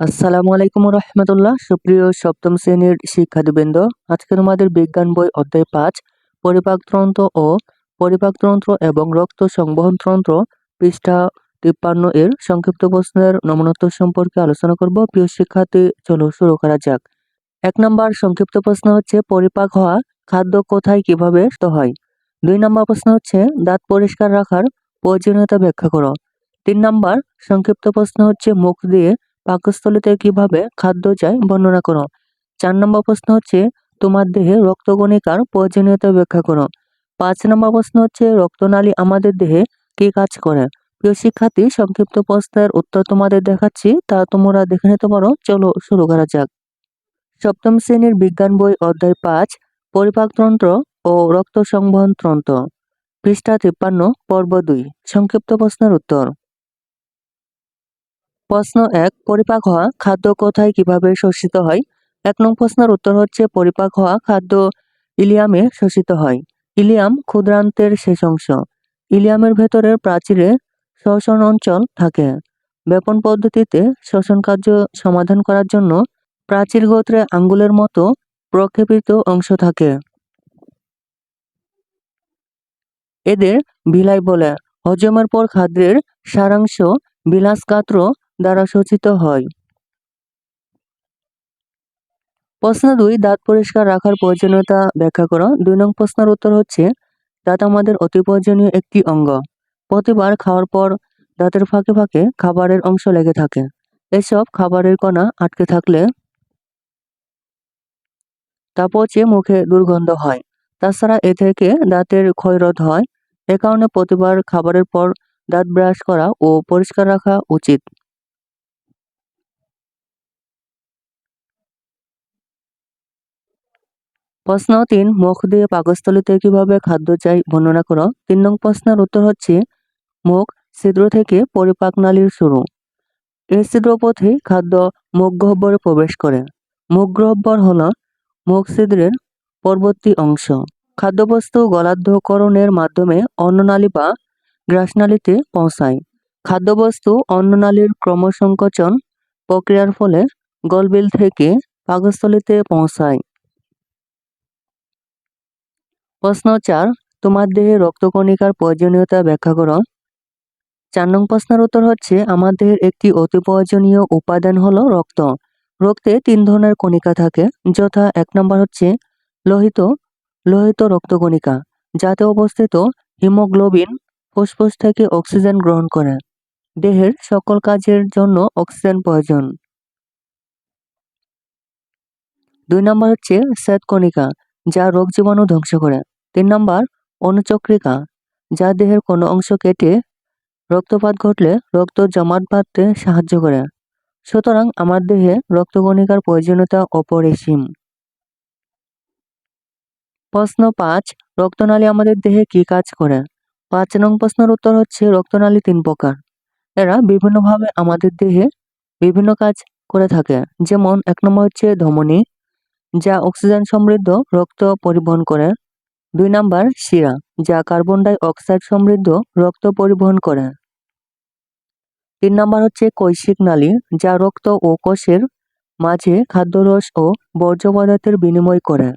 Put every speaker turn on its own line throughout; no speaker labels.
আসসালামু আলাইকুম রহমতুল্লাহ সুপ্রিয় সপ্তম শ্রেণির শিক্ষার্থীবৃন্দ আজকে আমাদের বিজ্ঞান বই অধ্যায় পাঁচ পরিপাকতন্ত্র ও পরিপাকতন্ত্র এবং রক্ত সংবহনতন্ত্র পৃষ্ঠা তিপ্পান্ন এর সংক্ষিপ্ত প্রশ্নের নমনোত্তর সম্পর্কে আলোচনা করব। প্রিয় শিক্ষার্থী, চলো শুরু করা যাক। এক নম্বর সংক্ষিপ্ত প্রশ্ন হচ্ছে, পরিপাক হওয়া খাদ্য কোথায় কীভাবে হয়? দুই নম্বর প্রশ্ন হচ্ছে, দাঁত পরিষ্কার রাখার প্রয়োজনীয়তা ব্যাখ্যা করো। তিন নম্বর সংক্ষিপ্ত প্রশ্ন হচ্ছে, মুখ দিয়ে পাকস্থলীতে কীভাবে খাদ্য যায় বর্ণনা করো। চার নম্বর প্রশ্ন হচ্ছে, তোমার দেহে রক্তকণিকার প্রয়োজনীয়তা ব্যাখ্যা করো। পাঁচ নম্বর প্রশ্ন হচ্ছে, রক্তনালী আমাদের দেহে কি কাজ করে? প্রিয় শিক্ষার্থী, সংক্ষিপ্ত প্রশ্নের উত্তর তোমাদের দেখাচ্ছি, তা তোমরা দেখে নিতে পারো। চলো শুরু করা যাক। সপ্তম শ্রেণির বিজ্ঞান বই অধ্যায় পাঁচ পরিপাকতন্ত্র ও রক্ত সংবহন তন্ত্র, পৃষ্ঠা তিপ্পান্ন, পর্ব দুই, সংক্ষিপ্ত প্রশ্নের উত্তর। প্রশ্ন এক, পরিপাক হওয়া খাদ্য কোথায় কীভাবে শোষিত হয়? এক নং প্রশ্নের উত্তর হচ্ছে পরিপাক হওয়া খাদ্য ইলিয়ামে শোষিত হয়। ইলিয়াম ক্ষুদ্রান্তের শেষ অংশ। ইলিয়ামের ভেতরের প্রাচীরে শ্বসন অঞ্চল থাকে। ব্যাপন পদ্ধতিতে শ্বসন কার্য সমাধান করার জন্য প্রাচীর গোত্রে আঙ্গুলের মতো প্রক্ষেপিত অংশ থাকে। এদের বিলাই বলে। হজমের পর খাদ্যের সারাংশ বিলাসগাত্র দ্বারা শোষিত হয়। প্রশ্ন দুই, দাঁত পরিষ্কার রাখার প্রয়োজনীয়তা ব্যাখ্যা করো। দুই নং প্রশ্নের উত্তর হচ্ছে, দাঁত আমাদের অতি প্রয়োজনীয় একটি অঙ্গ। প্রতিবার খাওয়ার পর দাঁতের ফাঁকে ফাঁকে খাবারের অংশ লেগে থাকে। এসব খাবারের কণা আটকে থাকলে তা পচে মুখে দুর্গন্ধ হয়। তাছাড়া এ থেকে দাঁতের ক্ষয়রোধ হয়। এ কারণে প্রতিবার খাবারের পর দাঁত ব্রাশ করা ও পরিষ্কার রাখা উচিত। প্রশ্ন তিন মুখ দিয়ে পাকস্থলীতে কীভাবে খাদ্য চাই বর্ণনা করো। তিন নং প্রশ্নের উত্তর হচ্ছে, মুখ ছিদ্র থেকে পরিপাক নালীর শুরু। এই ছিদ্র পথে খাদ্য মুখ গহ্বরে প্রবেশ করে। মুখ গহ্বর হল মুখ ছিদ্রের পরবর্তী অংশ। খাদ্যবস্তু গলাধ্যকরণের মাধ্যমে অন্ননালী বা গ্রাসনালীতে পৌঁছায়। খাদ্যবস্তু অন্ননালীর ক্রমসংকোচন প্রক্রিয়ার ফলে গলবিল থেকে পাকস্থলীতে পৌঁছায়। প্রশ্ন চার, তোমার দেহে রক্তকণিকার প্রয়োজনীয়তা ব্যাখ্যা করো। চার নং প্রশ্নের উত্তর হচ্ছে, আমার দেহের একটি অতি প্রয়োজনীয় উপাদান হলো রক্ত। রক্তে তিন ধরনের কণিকা থাকে। যথা এক নম্বর হচ্ছে লোহিত। লোহিত রক্তকণিকা যাতে অবস্থিত হিমোগ্লোবিন, ফুসফুস থেকে অক্সিজেন গ্রহণ করে। দেহের সকল কাজের জন্য অক্সিজেন প্রয়োজন। দুই নম্বর হচ্ছে শ্বেতকণিকা যা রোগ জীবাণু ধ্বংস করে। তিন নম্বর, অনুচক্রিকা, যা দেহের কোনো অংশ কেটে রক্তপাত ঘটলে রক্ত জমাট বাঁধতে সাহায্য করে। সুতরাং আমার দেহে রক্তকণিকার প্রয়োজনীয়তা অপরিসীম। প্রশ্ন পাঁচ, রক্তনালী আমাদের দেহে কি কাজ করে? পাঁচ নং প্রশ্নের উত্তর হচ্ছে রক্তনালী তিন প্রকার। এরা বিভিন্নভাবে আমাদের দেহে বিভিন্ন কাজ করে থাকে। যেমন, এক নম্বর হচ্ছে ধমনী, যা অক্সিজেন সমৃদ্ধ রক্ত পরিবহন করে। দুই নাম্বার, শিরা, যা কার্বন ডাই অক্সাইড সমৃদ্ধ রক্ত পরিবহন করে। তিন নাম্বার হচ্ছে কৈশিক নালী, যা রক্ত ও কোষের মাঝে খাদ্যরস ও বর্জ্য পদার্থের বিনিময় করে।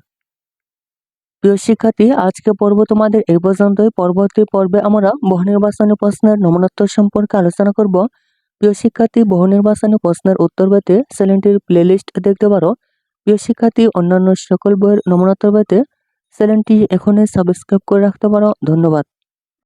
প্রিয় শিক্ষার্থী, আজকে পর্ব তোমাদের এই পর্যন্তই। পরবর্তী পর্বে আমরা বহু নির্বাচনী প্রশ্নের নমনোত্তর সম্পর্কে আলোচনা করব। প্রিয় শিক্ষার্থী বহু নির্বাচনী প্রশ্নের উত্তর পেতে চ্যানেলটির প্লেলিস্ট দেখতে পারো। প্রিয় শিক্ষার্থী, অন্যান্য সকল বইয়ের নমনোত্তর পেতে চ্যানেলটি এখনই সাবস্ক্রাইব করে রাখতে পারো। ধন্যবাদ।